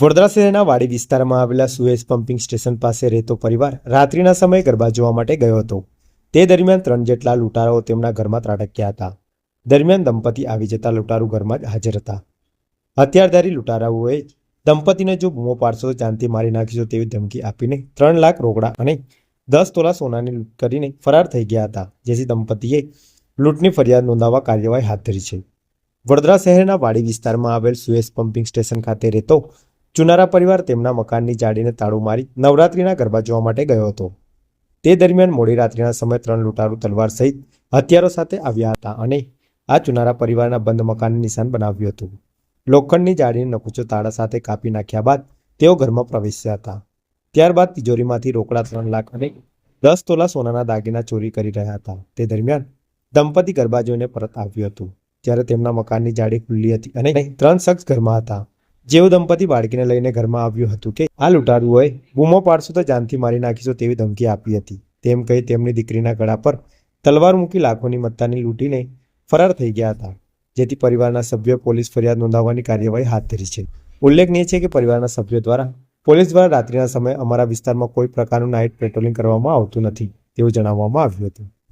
વડોદરા શહેરના વાડી વિસ્તારમાં આવેલા સુએઝ પમ્પિંગ સ્ટેશન પાસે રહેતો પરિવાર રાત્રિના સમયે ગરબા જોવા માટે ગયો હતો. તે દરમિયાન ત્રણ જેટલા લૂંટારાઓ તેમના ઘરમાં ત્રાટક્યા હતા. દરમિયાન દંપતી આવી જતા લૂંટારૂ ઘરમાં જ હાજર હતા. હથિયારધારી લૂંટારાઓએ દંપતીને જો બૂમો પાડશો તો જાનથી મારી નાખીશો તેવી ધમકી આપીને ત્રણ લાખ રોકડા અને દસ તોલા સોનાની લૂંટ કરીને ફરાર થઈ ગયા હતા, જેથી દંપતીએ લૂંટની ફરિયાદ નોંધાવવા કાર્યવાહી હાથ ધરી છે. વડોદરા શહેરના વાડી વિસ્તારમાં આવેલ સુએઝ પમ્પિંગ સ્ટેશન ખાતે રહેતો ચુનારા પરિવાર તેમના મકાનની જાડીને તાળું મારી નવરાત્રિના ગરબા જોવા માટે ગયો હતો. તે દરમિયાન મોડી રાત્રિના સમયે ત્રણ લૂંટારૂ તલવાર સહિત હથિયારો સાથે આવ્યા હતા અને આ ચુનારા પરિવારના બંધ મકાનને નિશાન બનાવ્યું હતું. લોખંડની જાળીને નકુચો તાળા સાથે કાપી નાખ્યા બાદ તેઓ ઘરમાં પ્રવેશ્યા હતા. ત્યારબાદ તિજોરીમાંથી રોકડા ત્રણ લાખ અને દસ તોલા સોનાના દાગીના ચોરી કરી રહ્યા હતા. તે દરમિયાન દંપતી ગરબા જોઈને પરત આવ્યું હતું. ત્યારે તેમના મકાનની જાળી ખુલ્લી હતી અને ત્રણ શખ્સ ઘરમાં હતા. જેવું દંપતી બાળકીને લઈને ઘરમાં આવ્યું હતું કે આ લૂંટારુઓએ બૂમો પાડશો તો જાનથી મારી નાખીશું તેવી ધમકી આપી હતી. તેમ કહી તેમની દીકરીના ગળા પર તલવાર મૂકી લાખોની મત્તાની લૂંટીને ફરાર થઈ ગયા હતા, જેથી પરિવારના સભ્યો પોલીસ ફરિયાદ નોંધાવવાની કાર્યવાહી હાથ ધરી છે. ઉલ્લેખનીય છે કે પરિવારના સભ્યો દ્વારા પોલીસ દ્વારા રાત્રિના સમયે અમારા વિસ્તારમાં કોઈ પ્રકારનું નાઇટ પેટ્રોલિંગ કરવામાં આવતું નથી, તેવું જણાવવામાં આવ્યું હતું.